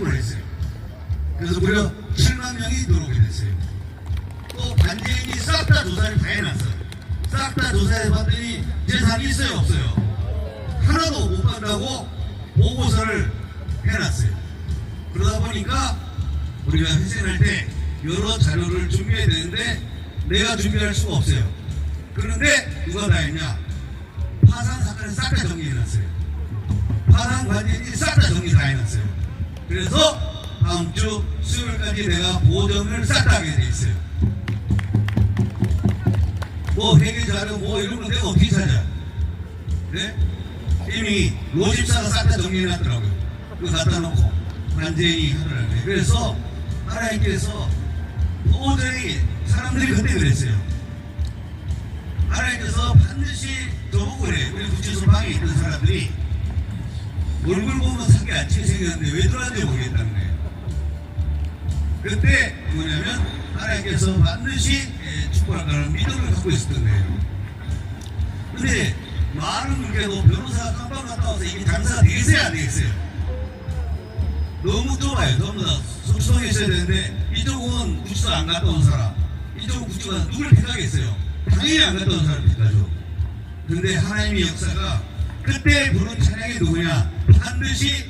신고를 했어요. 그래서 무려 7만 명이 들어오게 됐어요. 또 반지인이 싹 다 조사를 다 해놨어요. 싹 다 조사해봤더니 재산이 있어요 없어요? 하나도 못 받다고 보고서를 해놨어요. 그러다 보니까 우리가 회생할 때 여러 자료를 준비해야 되는데 내가 준비할 수가 없어요. 그런데 누가 다 했냐? 파산 사건을 싹다 정리해놨어요. 파산 관리인이 싹 다 정리 다 해놨어요. 그래서 다음 주 수요일까지 내가 보정을 싹 다 하게 돼 있어요. 뭐 회계 자료 뭐 이런 거 내가 어떻게 찾아? 네? 이미 로집사가 싹 다 정리해놨더라고요. 그거 갖다 놓고 완전히 하더라고요. 그래서 하나님께서 도저히 사람들이 그때 그랬어요. 하나님께서 반드시 저보고 그래. 우리 구치소 방에 있던 사람들이 얼굴 보면 사기 안 치게 생겼는데 왜 들어왔는지 모르겠다는 거예요. 그때 뭐냐면 하나님께서 반드시 예, 축복할 거라는 믿음을 갖고 있었던 거예요. 근데 많은 분께도 변호사가 깜빡 갔다 와서 이게 장사가 되겠어요 안 되겠어요? 너무 좁아요 속성에 있어야 되는데 이쪽은 구치소 안 갔다 온 사람 이쪽은 구치소 누굴 택하겠어요 당연히 안 갔다 온 사람 택하죠 근데 하나님의 역사가 그때 부른 찬양이 누구냐? 반드시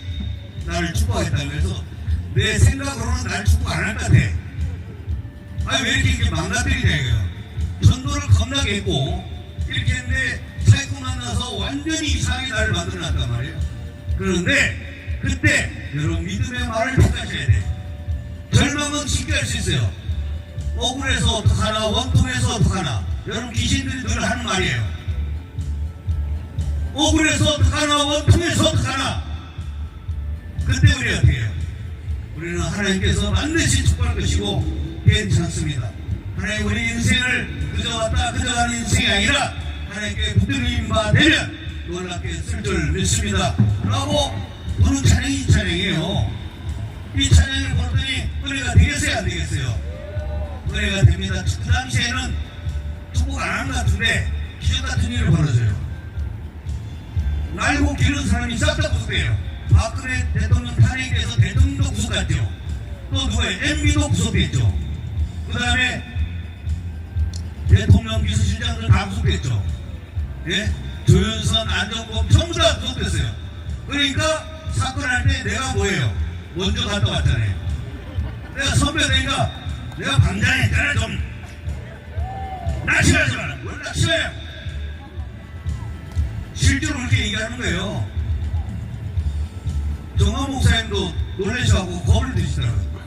나를 축복하겠다. 그래서 내 생각으로는 날 축복 안 할 것 같아. 아니 왜 이렇게, 이렇게 망가뜨리냐 이거요? 전도를 겁나게 했고 이렇게 했는데 사이코 만나서 완전히 이상하게 나를 만들어놨단 말이에요. 그런데 그때 여러분 믿음의 말을 택하셔야 돼. 절망은 쉽게 할 수 있어요. 억울해서 어떡하나 원통해서 어떡하나. 여러분 귀신들이 늘 하는 말이에요 억울해서 어떡하나 원통해서 어떡하나 그때 우리 어떻게 해요 우리는 하나님께서 반드시 축복할 것이고 괜찮습니다. 하나님 우리 인생을 그저 왔다 그저 가는 인생이 아니라 하나님께 붙들림 바 되면 놀랍게 쓸 줄 믿습니다. 라고 부른 찬양이 이 찬양이에요. 이 찬양을 부르더니 은혜가 되겠어요 안 되겠어요? 은혜가 됩니다. 그 당시에는 축복 안 하는 것 같은데 기적 같은 일이 벌어져요. 날고 기른 사람이 싹다 구속돼요. 박근혜 대통령 탄핵에 대해서 대통령도 구속했죠. 또 누구예요? MB도 구속됐죠. 그 다음에 대통령 비서실장들 다 구속됐죠. 예? 조윤선, 안정범 전부 다 구속됐어요. 그러니까 사건 할 때 내가 뭐예요? 먼저 갔다 왔잖아요. 내가 선배되니까 내가 방장했잖아 좀. 낚시하지 마라. 뭘 낚시해요? 실제로 그렇게 얘기하는 거예요. 정화 목사님도 놀라셔갖고 겁을 드시더라고요.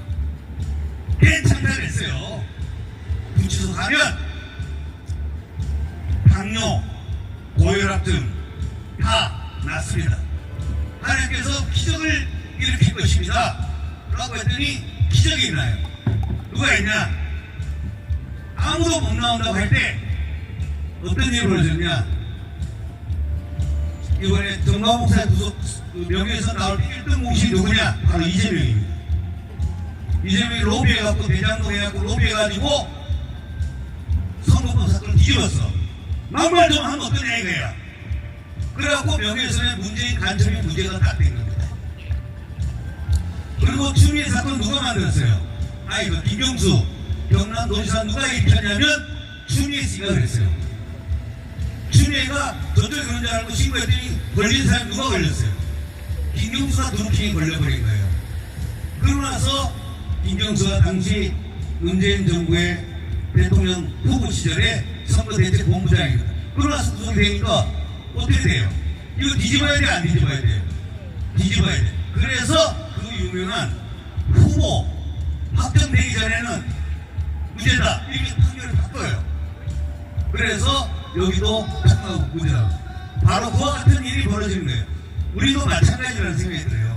괜찮다 그랬어요. 구치소 가면 당뇨, 고혈압 등 다 낫습니다. 하나님께서 기적을 일으킬 것입니다. 라고 했더니 기적이 일어나요. 누가 있냐? 아무도 못 나온다고 할 때 어떤 일이 벌어졌냐? 이번에 정광 목사 구속 그 명예에서 나올 때 1등 공신이 누구냐? 바로 이재명입니다. 이재명이 로비해갖고 대장동 해갖고 로비해가지고 선거법 사건을 뒤집었어. 막말 좀 하면 어떠냐 이거야. 그래갖고 명예훼손에 문재인 간첩이 문제가 딱된 겁니다. 그리고 추미애 사건 누가 만들었어요? 아 이거 김경수 경남 도지사 누가 입혔냐면 추미애 씨가 그랬어요. 추미애가 저쪽에 그런 줄 알고 신고했더니 걸린 사람 누가 걸렸어요? 김경수가 드루킹이 걸려버린 거예요. 그러고 나서 김경수가 당시 문재인 정부의 대통령 후보 시절에 선거대책 본부장입니다. 그러고 나서 구속이 되니까 어떻게 돼요? 이거 뒤집어야 돼, 안 뒤집어야 돼요? 뒤집어야 돼. 그래서 그 유명한 후보 확정되기 전에는 무죄다. 이렇게 판결을 바꿔요. 그래서 여기도 무죄다. 바로 그와 같은 일이 벌어지는 거예요. 우리도 마찬가지라는 생각이 들어요.